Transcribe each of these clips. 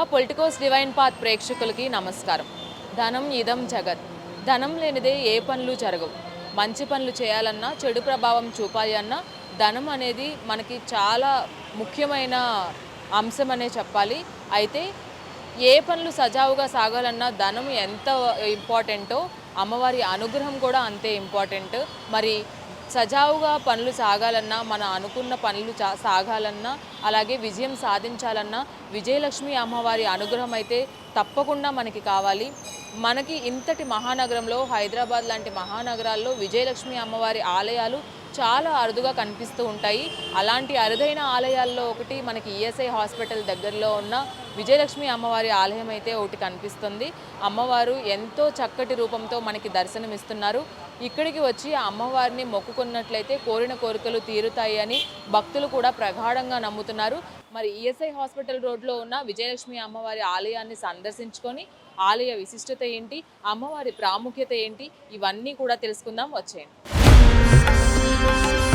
ముందుగా Politicos divine path ప్రేక్షకులకి నమస్కారం. ధనం ఇదం జగత్. ధనం లేనిదే ఏ పనులు జరగవు. మంచి పనులు చేయాలన్నా చెడు ప్రభావం చూపాలి అన్నా ధనం అనేది మనకి చాలా ముఖ్యమైన అంశం అనే చెప్పాలి. అయితే ఏ పనులు సజావుగా సాగాలన్నా ధనం ఎంత ఇంపార్టెంటో అమ్మవారి అనుగ్రహం కూడా అంతే ఇంపార్టెంట్. మరి సజావుగా పనులు సాగాలన్నా మన అనుకున్న పనులు చా సాగాలన్నా అలాగే విజయం సాధించాలన్నా విజయలక్ష్మి అమ్మవారి అనుగ్రహం అయితే తప్పకుండా మనకి కావాలి. మనకి ఇంతటి మహానగరంలో హైదరాబాద్ లాంటి మహానగరాల్లో విజయలక్ష్మి అమ్మవారి ఆలయాలు చాలా అరుదుగా కనిపిస్తూ ఉంటాయి. అలాంటి అరుదైన ఆలయాల్లో ఒకటి మనకి ఈఎస్ఐ హాస్పిటల్ దగ్గరలో ఉన్న విజయలక్ష్మి అమ్మవారి ఆలయం అయితే ఒకటి కనిపిస్తుంది. అమ్మవారు ఎంతో చక్కటి రూపంతో మనకి దర్శనమిస్తున్నారు. ఇక్కడికి వచ్చి అమ్మవారిని మొక్కుకున్నట్లయితే కోరిన కోరికలు తీరుతాయి అని భక్తులు కూడా ప్రగాఢంగా నమ్ముతున్నారు. మరి ఈఎస్ఐ హాస్పిటల్ రోడ్లో ఉన్న విజయలక్ష్మి అమ్మవారి ఆలయాన్ని సందర్శించుకొని ఆలయ విశిష్టత ఏంటి అమ్మవారి ప్రాముఖ్యత ఏంటి ఇవన్నీ కూడా తెలుసుకుందాం. వచ్చేయండి. అన్నట్లు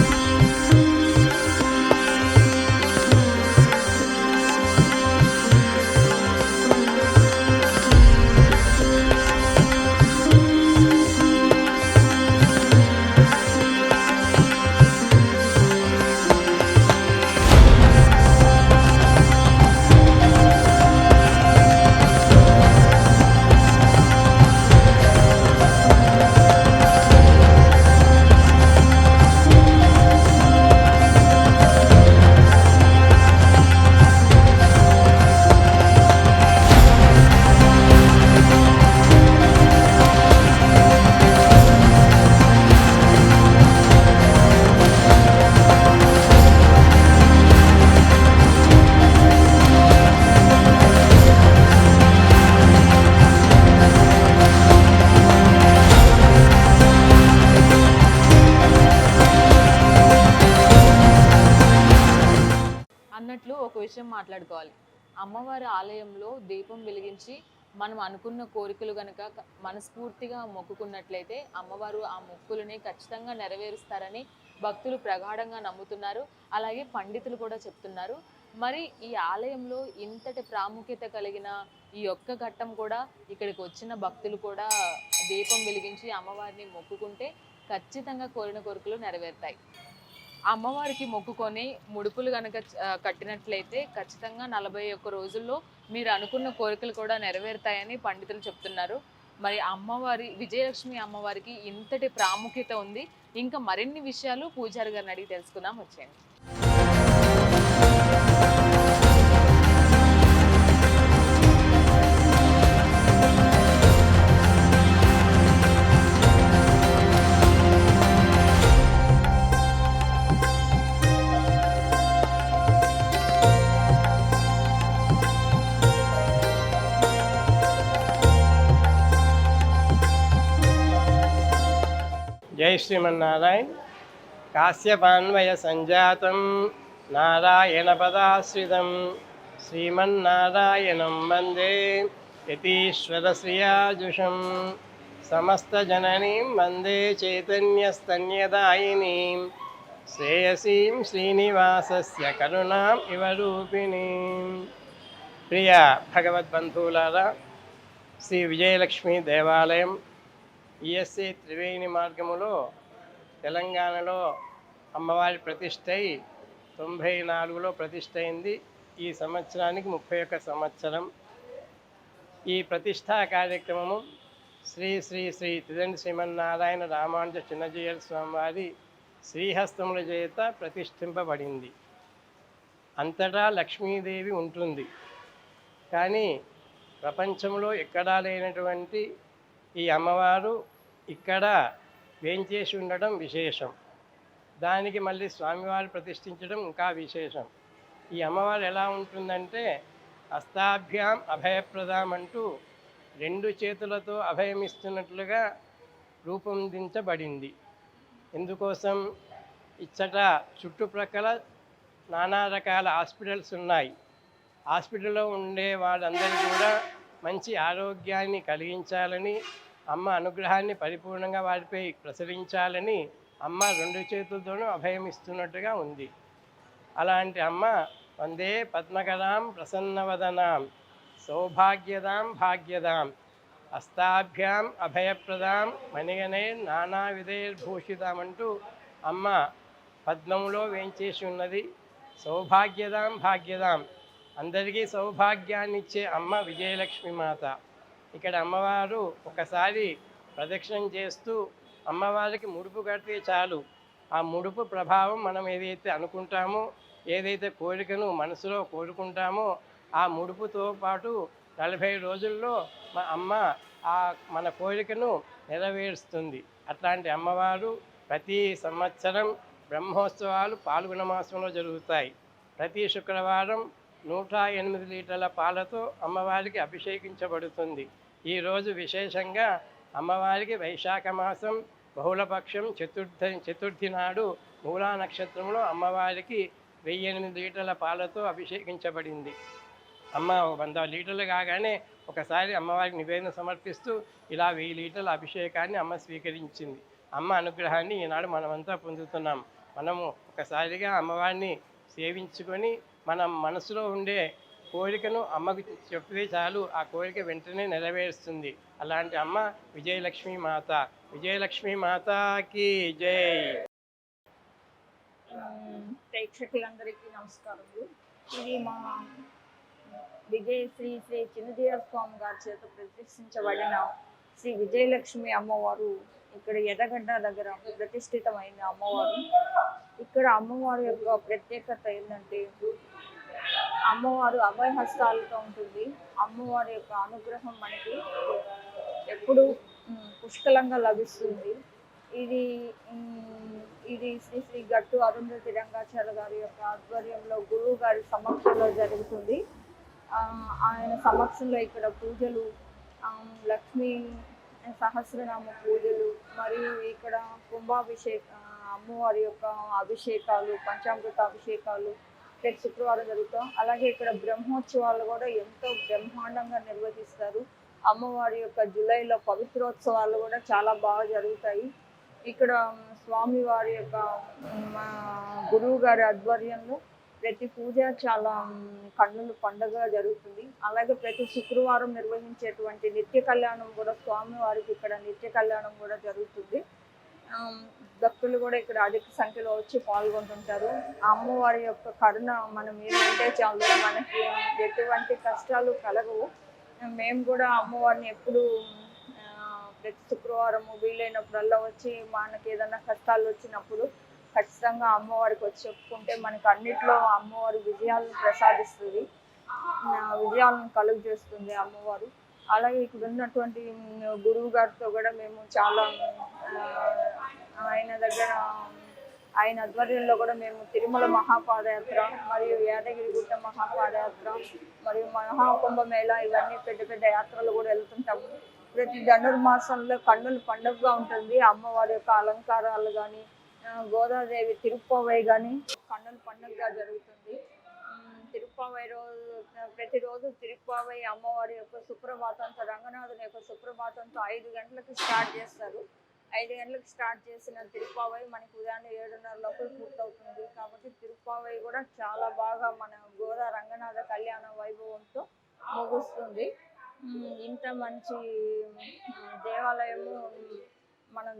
దీపం వెలిగించి మనం అనుకున్న కోరికలు గనక మనస్ఫూర్తిగా మొక్కుకున్నట్లయితే అమ్మవారు ఆ మొక్కులని ఖచ్చితంగా నెరవేరుస్తారని భక్తులు ప్రగాఢంగా నమ్ముతున్నారు. అలాగే పండితులు కూడా చెప్తున్నారు. మరి ఈ ఆలయంలో ఇంతటి ప్రాముఖ్యత కలిగిన ఈ ఒక్క ఘట్టం కూడా ఇక్కడికి వచ్చిన భక్తులు కూడా దీపం వెలిగించి అమ్మవారిని మొక్కుకుంటే ఖచ్చితంగా కోరిన కోరికలు నెరవేరుతాయి. అమ్మవారికి మొక్కుకొని ముడుపులు కనుక కట్టినట్లయితే ఖచ్చితంగా నలభై ఒక్క రోజుల్లో మీరు అనుకున్న కోరికలు కూడా నెరవేరుతాయని పండితులు చెప్తున్నారు. మరి అమ్మవారి విజయలక్ష్మి అమ్మవారికి ఇంతటి ప్రాముఖ్యత ఉంది. ఇంకా మరిన్ని విషయాలు పూజారి గారిని అడిగి తెలుసుకుందాం. వచ్చేయండి. జై శ్రీమన్నారాయణ. కాశ్యపాన్వయ సంజాతం నారాయణ పదాశ్రితం శ్రీమన్నారాయణం వందే యతీశ్వర శ్రియాజుషం సమస్తజననీం వందే చైతన్యస్తన్యదాయినీం. శ్రేయసీం శ్రీనివాసస్య కరుణాం ఇవ రూపిణీం. ప్రియ భగవద్బంధువులారా శ్రీ విజయలక్ష్మి దేవాలయం ఈఎస్ఐ త్రివేణి మార్గములో తెలంగాణలో అమ్మవారి ప్రతిష్ట అయి తొంభై నాలుగులో ప్రతిష్ట అయింది ఈ సంవత్సరానికి ముప్పై ఒక్క సంవత్సరం. ఈ ప్రతిష్టా కార్యక్రమము శ్రీ శ్రీ శ్రీ తిదండి శ్రీమన్నారాయణ రామానుజ చిన్నజీయర్ స్వామివారి శ్రీహస్తముల చేత ప్రతిష్ఠింపబడింది. అంతటా లక్ష్మీదేవి ఉంటుంది. కానీ ప్రపంచంలో ఎక్కడా లేనటువంటి ఈ అమ్మవారు ఇక్కడ వేంచేసి ఉండడం విశేషం. దానికి మళ్ళీ స్వామివారు ప్రతిష్ఠించడం ఇంకా విశేషం. ఈ అమ్మవారు ఎలా ఉంటుందంటే హస్తాభ్యాం అభయప్రదాం అంటూ రెండు చేతులతో అభయమిస్తున్నట్లుగా రూపొందించబడింది ఎందుకోసం? ఇచ్చట చుట్టుప్రక్కల నానా రకాల హాస్పిటల్స్ ఉన్నాయి. హాస్పిటల్లో ఉండే వాళ్ళందరూ కూడా మంచి ఆరోగ్యాన్ని కలిగించాలని అమ్మ అనుగ్రహాన్ని పరిపూర్ణంగా వారిపై ప్రసరించాలని అమ్మ రెండు చేతులతోనూ అభయం ఇస్తున్నట్టుగా ఉంది. అలాంటి అమ్మ వందే పద్మకరాం ప్రసన్నవదనాం సౌభాగ్యదాం భాగ్యదాం హస్తాభ్యాం అభయప్రదాం మణిగనే నానావిధైర్భూషితాం అంటూ అమ్మ పద్మంలో వేంచేసి ఉన్నది. సౌభాగ్యదాం భాగ్యదాం అందరికీ సౌభాగ్యాన్నిచ్చే అమ్మ విజయలక్ష్మి మాత ఇక్కడ అమ్మవారు ఒకసారి ప్రదక్షిణం చేస్తూ అమ్మవారికి ముడుపు కడితే చాలు. ఆ ముడుపు ప్రభావం మనం ఏదైతే అనుకుంటామో ఏదైతే కోరికను మనసులో కోరుకుంటామో ఆ ముడుపుతో పాటు నలభై రోజుల్లో మా అమ్మ ఆ మన కోరికను నెరవేరుస్తుంది. అట్లాంటి అమ్మవారు ప్రతి సంవత్సరం బ్రహ్మోత్సవాలు పాల్గొన మాసంలో జరుగుతాయి. ప్రతి శుక్రవారం నూట ఎనిమిది లీటర్ల పాలతో అమ్మవారికి అభిషేకించబడుతుంది. ఈరోజు విశేషంగా అమ్మవారికి వైశాఖ మాసం బహుళపక్షం చతుర్థ చతుర్థి నాడు మూలా నక్షత్రంలో అమ్మవారికి వెయ్యి ఎనిమిది లీటర్ల పాలతో అభిషేకించబడింది. అమ్మ ఒక వంద లీటర్లు కాగానే ఒకసారి అమ్మవారికి నివేదన సమర్పిస్తూ ఇలా వెయ్యి లీటర్ల అభిషేకాన్ని అమ్మ స్వీకరించింది. అమ్మ అనుగ్రహాన్ని ఈనాడు మనమంతా పొందుతున్నాం. మనము ఒకసారిగా అమ్మవారిని సేవించుకొని మన మనసులో ఉండే కోరికను అమ్మకు చెప్తే చాలు. ఆ కోరిక వెంటనే నెరవేరుస్తుంది. అలాంటి అమ్మ విజయలక్ష్మి మాత. విజయలక్ష్మి మాతాకి జై. ప్రేక్షకులందరికీ నమస్కారములు. ఇది మా విజయ శ్రీ శ్రీ చిన్నదేవ స్వామి గారి చేత ప్రతిష్ఠించబడిన శ్రీ విజయలక్ష్మి అమ్మవారు ఇక్కడ ఎర్రగడ్డ దగ్గర ప్రతిష్ఠితమైన అమ్మవారు. ఇక్కడ అమ్మవారి యొక్క ప్రత్యేకత ఏంటంటే అమ్మవారు అభయ హస్తాలతో ఉంటుంది. అమ్మవారి యొక్క అనుగ్రహం మనకి ఎప్పుడు పుష్కలంగా లభిస్తుంది. ఇది ఇది శ్రీ శ్రీ గట్టు అరుంధతి రంగాచార్య గారి యొక్క ఆధ్వర్యంలో గురువు గారి సమక్షంలో జరుగుతుంది. ఆయన సమక్షంలో ఇక్కడ పూజలు లక్ష్మీ సహస్రనామ పూజలు మరియు ఇక్కడ కుంభాభిషేక అమ్మవారి యొక్క అభిషేకాలు పంచామృత అభిషేకాలు ప్రతి శుక్రవారం జరుగుతాం. అలాగే ఇక్కడ బ్రహ్మోత్సవాలు కూడా ఎంతో బ్రహ్మాండంగా నిర్వహిస్తారు. అమ్మవారి యొక్క జూలైలో పవిత్రోత్సవాలు కూడా చాలా బాగా జరుగుతాయి. ఇక్కడ స్వామి వారి యొక్క మా గురువు గారి ఆధ్వర్యంలో ప్రతి పూజ చాలా కన్నులు కన్నుల జరుగుతుంది. అలాగే ప్రతి శుక్రవారం నిర్వహించేటువంటి నిత్య కళ్యాణం కూడా స్వామి వారికి ఇక్కడ నిత్య కళ్యాణం కూడా జరుగుతుంది. భక్తులు కూడా ఇక్కడ అధిక సంఖ్యలో వచ్చి పాల్గొంటుంటారు. ఆ అమ్మవారి యొక్క కరుణ మనం ఏమంటే చాలు మనకి ఎటువంటి కష్టాలు కలగవు. మేము కూడా అమ్మవారిని ఎప్పుడు ప్రతి శుక్రవారము వీలైనప్పుడల్లా వచ్చి మనకి ఏదైనా కష్టాలు వచ్చినప్పుడు ఖచ్చితంగా అమ్మవారికి వచ్చి చెప్పుకుంటే మనకు అన్నిట్లో అమ్మవారి విజయాలను ప్రసాదిస్తుంది. విజయాలను కలుగు చేస్తుంది అమ్మవారు. అలాగే ఇక్కడ ఉన్నటువంటి గురువు గారితో కూడా మేము చాలా ఆయన దగ్గర ఆయన ఆధ్వర్యంలో కూడా మేము తిరుమల మహాపాదయాత్ర మరియు యాదగిరిగుట్ట మహాపాదయాత్ర మరియు మహాకుంభమేళ ఇవన్నీ పెద్ద పెద్ద యాత్రలు కూడా వెళ్తుంటాము ప్రతి ధనుర్మాసంలో కన్నుల పండుగగా ఉంటుంది. అమ్మవారి యొక్క అలంకారాలు కానీ గోదాదేవి తిరుప్పవై కానీ కన్నుల పండుగగా జరుగుతుంది. తిరుప్పావై రోజు ప్రతిరోజు తిరుప్పావై అమ్మవారి యొక్క సుప్రభాతంతో రంగనాథుని యొక్క సుప్రభాతంతో ఐదు గంటలకు స్టార్ట్ చేస్తారు. ఐదు గంటలకు స్టార్ట్ చేసిన తిరుప్పావై మనకి ఉదయాన్నే ఏడున్నర లోపల పూర్తవుతుంది. కాబట్టి తిరుప్పావై కూడా చాలా బాగా మన గోదా రంగనాథ కళ్యాణ వైభవంతో ముగుస్తుంది. ఇంత మంచి దేవాలయము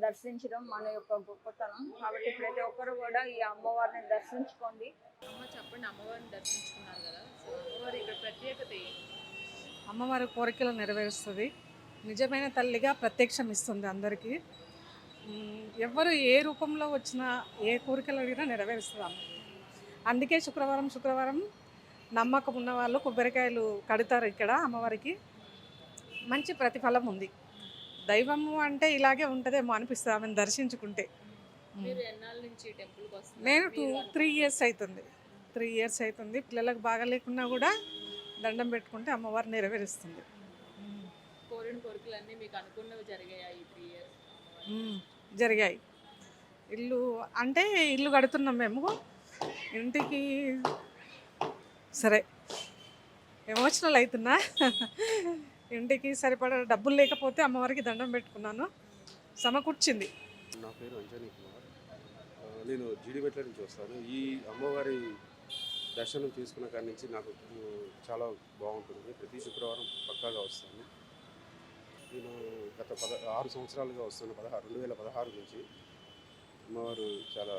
దర్శించడం మన యొక్క గొప్పతనం. కాబట్టి ప్రతి ఒక్కరు కూడా ఈ అమ్మవారిని దర్శించుకోండి. అమ్మ చెప్పండి అమ్మవారిని దర్శించుకున్నారు కదా. సో అమ్మవారి ఇక్కడ ప్రత్యేకత అమ్మవారి కోరికలు నెరవేరుస్తుంది. నిజమైన తల్లిగా ప్రత్యక్షం ఇస్తుంది అందరికీ. మ్, ఎవ్వరు ఏ రూపంలో వచ్చినా ఏ కోరికలు అడిగినా నెరవేరుస్తుంది అమ్మ. అందుకే శుక్రవారం శుక్రవారం నమ్మకం ఉన్న వాళ్ళు కొబ్బరికాయలు కడతారు ఇక్కడ అమ్మవారికి. మంచి ప్రతిఫలం ఉంది. దైవము అంటే ఇలాగే ఉంటుందేమో అనిపిస్తుంది ఆమెను దర్శించుకుంటే. నేను టూ త్రీ ఇయర్స్ అవుతుంది త్రీ ఇయర్స్ అవుతుంది పిల్లలకు బాగా లేకున్నా కూడా దండం పెట్టుకుంటే అమ్మవారు నెరవేరుస్తుంది. కోరిన కోరికలన్నీ మీకు అనుకున్నవి జరిగాయి ఈ త్రీ ఇయర్స్? మ్మ్. జరిగాయి. ఇల్లు అంటే ఇల్లు కడుతున్నాం మేము. ఇంటికి సరే. ఎమోషనల్ అవుతున్నా. ఇంటికి సరిపడా డబ్బులు లేకపోతే అమ్మవారికి దండం పెట్టుకున్నాను. సమకూర్చింది. నా పేరు అంజనీ కుమార్. నేను జీడిమెట్ల నుంచి వస్తాను. ఈ అమ్మవారి దర్శనం చేసుకున్న కాడి నుంచి నాకు చాలా బాగుంటుంది. ప్రతి శుక్రవారం పక్కాగా వస్తాను. నేను గత పద ఆరు సంవత్సరాలుగా వస్తాను. పదహారు రెండు వేల పదహారు నుంచి. అమ్మవారు చాలా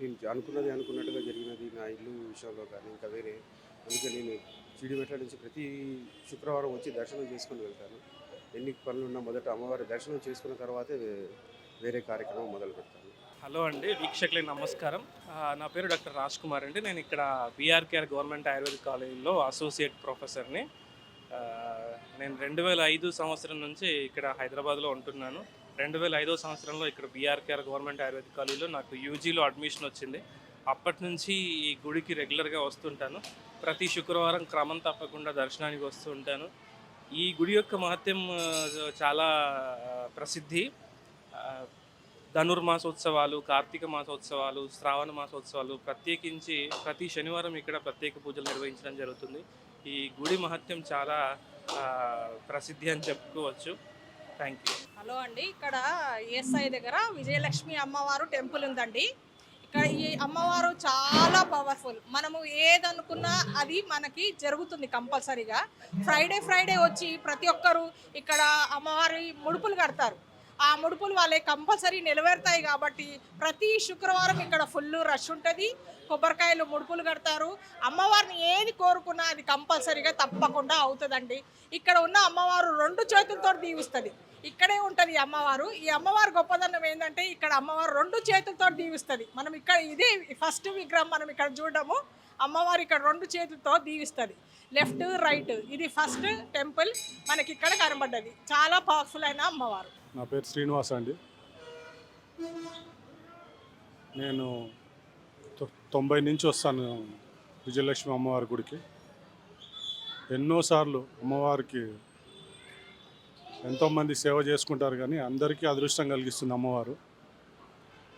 నేను అనుకున్నది అనుకున్నట్టుగా జరిగినది నా ఇల్లు విషయంలో కానీ ఇంకా వేరే. అందుకే నేను చీడిమెట్ల నుంచి ప్రతి శుక్రవారం వచ్చి దర్శనం చేసుకుని వెళ్తాను. ఎన్ని పనులు ఉన్నా మొదట అమ్మవారి దర్శనం చేసుకున్న తర్వాతే వేరే కార్యక్రమం మొదలు పెడతాను. హలో అండి వీక్షకులకి నమస్కారం. నా పేరు డాక్టర్ రాజ్ కుమార్ అండి. నేను ఇక్కడ బీఆర్కేఆర్ గవర్నమెంట్ ఆయుర్వేదిక్ కాలేజీలో అసోసియేట్ ప్రొఫెసర్ని. నేను రెండు వేల ఐదు సంవత్సరం నుంచి ఇక్కడ హైదరాబాద్లో ఉంటున్నాను. రెండు వేల ఐదో సంవత్సరంలో ఇక్కడ బీఆర్కేఆర్ గవర్నమెంట్ ఆయుర్వేదిక్ కాలేజీలో నాకు యూజీలో అడ్మిషన్ వచ్చింది. అప్పటి నుంచి ఈ గుడికి రెగ్యులర్గా వస్తుంటాను. ప్రతి శుక్రవారం క్రమం తప్పకుండా దర్శనానికి వస్తూ ఉంటాను. ఈ గుడి యొక్క మహత్యం చాలా ప్రసిద్ధి. ధనుర్మాసోత్సవాలు కార్తీక మాసోత్సవాలు శ్రావణ మాసోత్సవాలు ప్రత్యేకించి ప్రతి శనివారం ఇక్కడ ప్రత్యేక పూజలు నిర్వహించడం జరుగుతుంది. ఈ గుడి మహత్యం చాలా ప్రసిద్ధి అని చెప్పుకోవచ్చు. థ్యాంక్ యూ హలో అండి. ఇక్కడ ఈఎస్ఐ దగ్గర విజయలక్ష్మి అమ్మవారు టెంపుల్ ఉందండి. ఈ అమ్మవారు చాలా పవర్ఫుల్ మనము ఏదనుకున్నా అది మనకి జరుగుతుంది కంపల్సరీగా. ఫ్రైడే ఫ్రైడే వచ్చి ప్రతి ఒక్కరు ఇక్కడ అమ్మవారి ముడుపులు కడతారు. ఆ ముడుపులు వాళ్ళే కంపల్సరీ నెలవేరుతాయి కాబట్టి ప్రతి శుక్రవారం ఇక్కడ ఫుల్ రష్ ఉంటుంది. కొబ్బరికాయలు ముడుపులు కడతారు. అమ్మవారిని ఏది కోరుకున్నా అది కంపల్సరీగా తప్పకుండా అవుతుందండి. ఇక్కడ ఉన్న అమ్మవారు రెండు చేతులతో దీవిస్తుంది. ఇక్కడే ఉంటుంది ఈ అమ్మవారు. ఈ అమ్మవారు గొప్పదనం ఏంటంటే ఇక్కడ అమ్మవారు రెండు చేతులతో దీవిస్తుంది. మనం ఇక్కడ ఇదే ఫస్ట్ విగ్రహం మనం ఇక్కడ చూడడము అమ్మవారు ఇక్కడ రెండు చేతులతో దీవిస్తుంది. లెఫ్ట్ రైట్ ఇది ఫస్ట్ టెంపుల్ మనకి ఇక్కడ కనబడ్డది. చాలా పవర్ఫుల్ అయిన అమ్మవారు. నా పేరు శ్రీనివాస్ అండి. నేను తొ- తొంభై నుంచి వస్తాను విజయలక్ష్మి అమ్మవారి గుడికి. ఎన్నోసార్లు అమ్మవారికి ఎంతోమంది సేవ చేసుకుంటారు కానీ అందరికీ అదృష్టం కలిగిస్తుంది అమ్మవారు.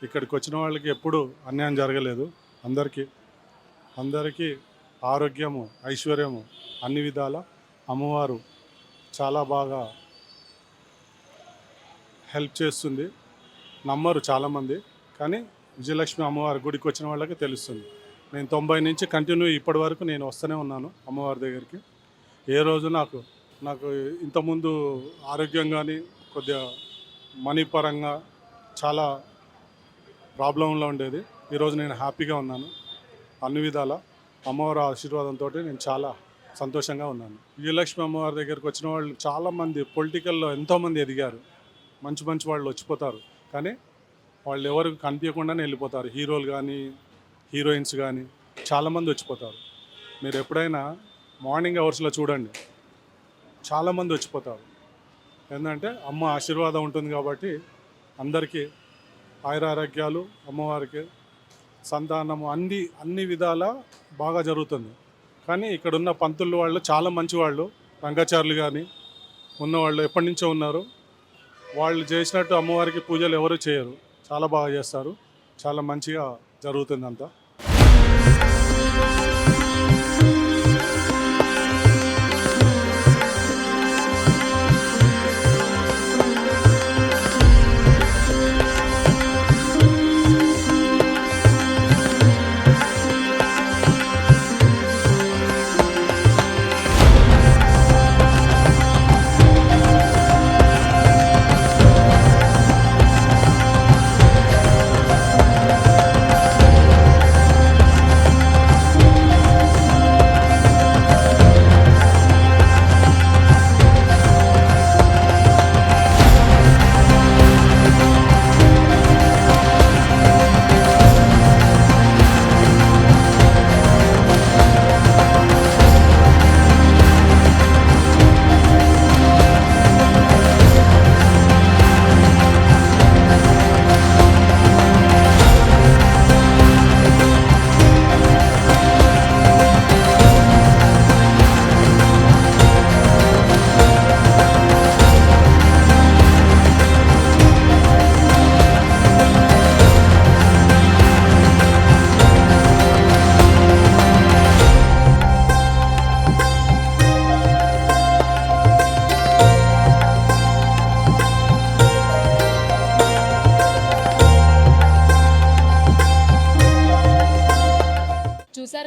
ఇక్కడికి వచ్చిన వాళ్ళకి ఎప్పుడు అన్యాయం జరగలేదు. అందరికీ అందరికీ ఆరోగ్యము ఐశ్వర్యము అన్ని విధాల అమ్మవారు చాలా బాగా హెల్ప్ చేస్తుంది. నమ్మరు చాలామంది కానీ విజయలక్ష్మి అమ్మవారి గుడికి వచ్చిన వాళ్ళకి తెలుస్తుంది. నేను తొంభై నుంచి కంటిన్యూ ఇప్పటి వరకు నేను వస్తూనే ఉన్నాను అమ్మవారి దగ్గరికి. ఏ రోజు నాకు నాకు ఇంతకుముందు ఆరోగ్యం కానీ కొద్దిగా మనీ పరంగా చాలా ప్రాబ్లంలో ఉండేది. ఈరోజు నేను హ్యాపీగా ఉన్నాను. అన్ని విధాల అమ్మవారి ఆశీర్వాదంతో నేను చాలా సంతోషంగా ఉన్నాను. విజయలక్ష్మి అమ్మవారి దగ్గరికి వచ్చిన వాళ్ళు చాలామంది పొలిటికల్లో ఎంతోమంది ఎదిగారు. మంచి మంచి వాళ్ళు వచ్చిపోతారు. కానీ వాళ్ళు ఎవరు కనిపించకుండానే వెళ్ళిపోతారు. హీరోలు కానీ హీరోయిన్స్ కానీ చాలామంది వచ్చిపోతారు. మీరు ఎప్పుడైనా మార్నింగ్ అవర్స్లో చూడండి. చాలామంది వచ్చిపోతారు. ఏంటంటే అమ్మ ఆశీర్వాదం ఉంటుంది కాబట్టి అందరికీ ఆయురారోగ్యాలు అమ్మవారికి సంతానము అన్ని అన్ని విధాల బాగా జరుగుతుంది. కానీ ఇక్కడ ఉన్న పంతులు వాళ్ళు చాలా మంచి వాళ్ళు రంగాచారులు కానీ ఉన్నవాళ్ళు ఎప్పటి నుంచో ఉన్నారు. వాళ్ళు చేసినట్టు అమ్మవారికి పూజలు ఎవరు చేయరు. చాలా బాగా చేస్తారు. చాలా మంచిగా జరుగుతుంది అంతా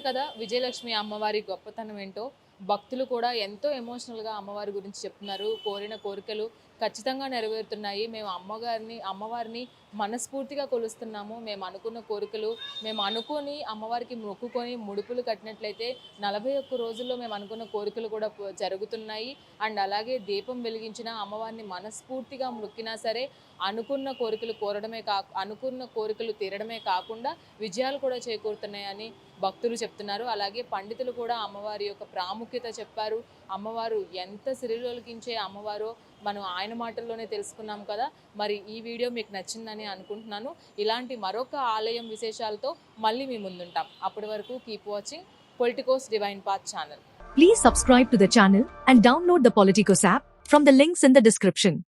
కదా విజయలక్ష్మి అమ్మవారి గొప్పతనం ఏంటో. భక్తులు కూడా ఎంతో ఎమోషనల్గా అమ్మవారి గురించి చెప్తున్నారు. కోరిన కోరికలు ఖచ్చితంగా నెరవేరుతున్నాయి. మేము అమ్మగారిని అమ్మవారిని మనస్ఫూర్తిగా కొలుస్తున్నాము. మేము అనుకున్న కోరికలు మేము అనుకొని అమ్మవారికి మొక్కుకొని ముడుపులు కట్టినట్లయితే నలభై ఒక్క రోజుల్లో మేము అనుకున్న కోరికలు కూడా జరుగుతున్నాయి. అండ్ అలాగే దీపం వెలిగించిన అమ్మవారిని మనస్ఫూర్తిగా మొక్కినా సరే అనుకున్న కోరికలు కోరడమే కా అనుకున్న కోరికలు తీరడమే కాకుండా విజయాలు కూడా చేకూరుతున్నాయని భక్తులు చెప్తున్నారు. అలాగే పండితులు కూడా అమ్మవారి యొక్క ప్రాముఖ్యత చెప్పారు. అమ్మవారు ఎంత సిరిలోలికించే అమ్మవారో మనం ఆయన మాటల్లోనే తెలుసుకున్నాం కదా. మరి ఈ వీడియో మీకు నచ్చిందని అనుకుంటున్నాను. ఇలాంటి మరొక ఆలయం విశేషాలతో మళ్ళీ మీ ముందుంటాం. అప్పటి వరకు keep watching Politicos divine path channel please subscribe to the channel and download the Politicos app from the links in the description